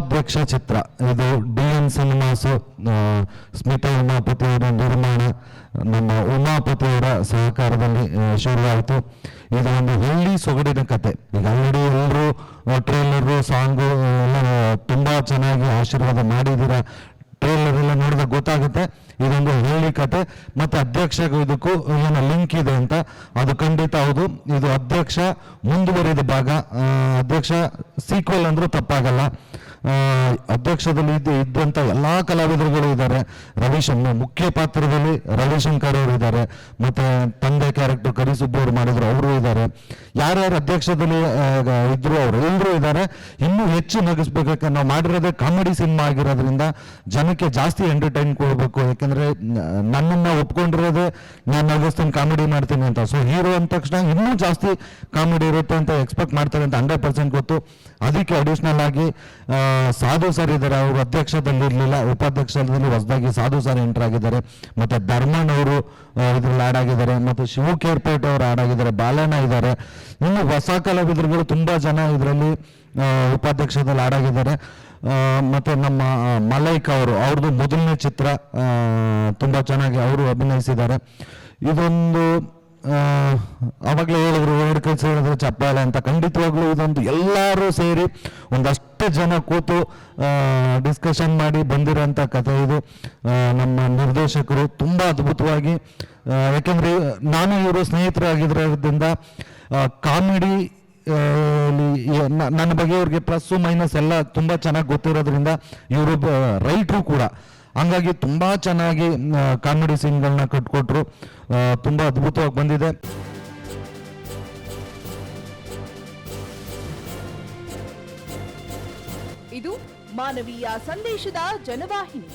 ಉಪಾಧ್ಯಕ್ಷ ಚಿತ್ರ. ಇದು ಡಿ ಎನ್ ಸಿನಿಮಾಸು ಸ್ಮಿತಾ ಉಮಾಪತಿಯವರ ನಿರ್ಮಾಣ, ನಮ್ಮ ಉಮಾಪತಿಯವರ ಸಹಕಾರದಲ್ಲಿ ಶುರುವಾಯಿತು. ಇದು ಒಂದು ಹಳ್ಳಿ ಸೊಗಡಿನ ಕತೆ. ಈಗ ಆಲ್ರೆಡಿ ಎಲ್ಲರೂ, ಟ್ರೇಲರು, ಸಾಂಗು ಎಲ್ಲ ತುಂಬಾ ಚೆನ್ನಾಗಿ ಆಶೀರ್ವಾದ ಮಾಡಿದ್ದೀರ? ಟ್ರೇಲರ್ ಎಲ್ಲ ನೋಡಿದಾಗ ಗೊತ್ತಾಗುತ್ತೆ. ಇದೊಂದು ಹಳ್ಳಿ ಕತೆ. ಮತ್ತೆ ಅಧ್ಯಕ್ಷಗೂ ಇದಕ್ಕೂ ಏನೋ ಲಿಂಕ್ ಇದೆ ಅಂತ. ಅದು ಖಂಡಿತ ಹೌದು. ಇದು ಅಧ್ಯಕ್ಷ ಮುಂದುವರಿದ ಭಾಗ. ಅಧ್ಯಕ್ಷ ಸೀಕ್ವೆಲ್ ಅಂದರೂ ತಪ್ಪಾಗಲ್ಲ. ಅಧ್ಯಕ್ಷದಲ್ಲಿ ಇದ್ದ ಇದ್ದಂಥ ಎಲ್ಲ ಕಲಾವಿದರುಗಳು ಇದ್ದಾರೆ. ರವಿಶಂಕರ್, ಮುಖ್ಯ ಪಾತ್ರದಲ್ಲಿ ರವಿಶಂಕರ್ ಅವರು ಇದ್ದಾರೆ. ಮತ್ತು ತಂದೆ ಕ್ಯಾರೆಕ್ಟರ್ ಕರಿಸುಬ್ಬು ಅವರು ಮಾಡಿದ್ರು, ಅವರು ಇದ್ದಾರೆ. ಯಾರ್ಯಾರು ಅಧ್ಯಕ್ಷದಲ್ಲಿ ಇದ್ರು ಅವರು ಎಲ್ಲರೂ ಇದ್ದಾರೆ. ಇನ್ನೂ ಹೆಚ್ಚು ನಗಿಸ್ಬೇಕು ನಾವು ಮಾಡಿರೋದೇ ಕಾಮಿಡಿ ಸಿನಿಮಾ ಆಗಿರೋದ್ರಿಂದ ಜನಕ್ಕೆ ಜಾಸ್ತಿ ಎಂಟರ್ಟೈನ್ ಕೊಡಬೇಕು. ಯಾಕೆಂದರೆ ನನ್ನನ್ನ ಒಪ್ಕೊಂಡಿರೋದೇ ನಾನು ನಗಿಸ್ತೀನಿ ಕಾಮಿಡಿ ಮಾಡ್ತೀನಿ ಅಂತ. ಸೊ ಹೀರೋ ಅಂದ ತಕ್ಷಣ ಇನ್ನೂ ಜಾಸ್ತಿ ಕಾಮಿಡಿ ಇರುತ್ತೆ ಅಂತ ಎಕ್ಸ್ಪೆಕ್ಟ್ ಮಾಡ್ತಾರೆ ಅಂತ ಹಂಡ್ರೆಡ್ ಪರ್ಸೆಂಟ್ ಗೊತ್ತು. ಅದಕ್ಕೆ ಅಡಿಷ್ನಲ್ ಆಗಿ ಸಾಧು ಸರ್ ಇದ್ದಾರೆ. ಅವರು ಅಧ್ಯಕ್ಷದಲ್ಲಿ ಇರಲಿಲ್ಲ ಉಪಾಧ್ಯಕ್ಷದಲ್ಲಿ ಹೊಸದಾಗಿ ಸಾಧು ಸರ್ ಎಂಟರ್ ಆಗಿದ್ದಾರೆ. ಮತ್ತೆ ಧರ್ಮನ್ ಅವರು ಇದ್ರಲ್ಲಿ ಆಡ್ ಆಗಿದ್ದಾರೆ. ಮತ್ತೆ ಶಿವು ಕೇರ್ಪೇಟೆ ಅವರು ಆಡ್ ಆಗಿದ್ದಾರೆ. ಬಾಲಣ್ಣ ಇದ್ದಾರೆ. ಇನ್ನು ಹೊಸ ಕಲಾವಿದರುಗಳು ತುಂಬಾ ಜನ ಇದರಲ್ಲಿ ಉಪಾಧ್ಯಕ್ಷದಲ್ಲಿ ಆಡ್ ಆಗಿದ್ದಾರೆ. ಆ, ಮತ್ತೆ ನಮ್ಮ ಮಲೈಕ್ ಅವರು ಅವ್ರದ್ದು ಮೊದಲನೇ ಚಿತ್ರ ತುಂಬಾ ಚೆನ್ನಾಗಿ ಅವರು ಅಭಿನಯಿಸಿದ್ದಾರೆ. ಇದೊಂದು ಆ, ಅವಾಗಲೇ ಹೇಳಿದ್ರು ಎರಡು ಕೈ ಸೇರಿದ್ರೆ ಚಪ್ಪಾಳೆ ಅಂತ. ಖಂಡಿತವಾಗ್ಲೂ ಇದೊಂದು ಎಲ್ಲರೂ ಸೇರಿ ಒಂದಷ್ಟು ಜನ ಕೂತು ಡಿಸ್ಕಷನ್ ಮಾಡಿ ಬಂದಿರೋಂಥ ಕಥೆ ಇದು. ನಮ್ಮ ನಿರ್ದೇಶಕರು ತುಂಬ ಅದ್ಭುತವಾಗಿ ಯಾಕೆಂದರೆ ಯಾಕೆಂದ್ರೆ ನಾನು ಇವರು ಸ್ನೇಹಿತರಾಗಿರೋದ್ರಿಂದ ಕಾಮಿಡಿ ನನ್ನ ಬಗ್ಗೆ ಇವ್ರಿಗೆ ಪ್ಲಸ್ಸು ಮೈನಸ್ ಎಲ್ಲ ತುಂಬ ಚೆನ್ನಾಗಿ ಗೊತ್ತಿರೋದ್ರಿಂದ ಇವರು ರೈಟ್ರು ಕೂಡ. ಹಂಗಾಗಿ ತುಂಬ ಚೆನ್ನಾಗಿ ಕಾಮಿಡಿ ಸೀನ್ಗಳನ್ನ ಕಟ್ಕೊಟ್ರು. ತುಂಬಾ ಅದ್ಭುತವಾಗಿ ಬಂದಿದೆ. ಇದು ಮಾನವೀಯ ಸಂದೇಶದ ಜನವಾಹಿನಿ.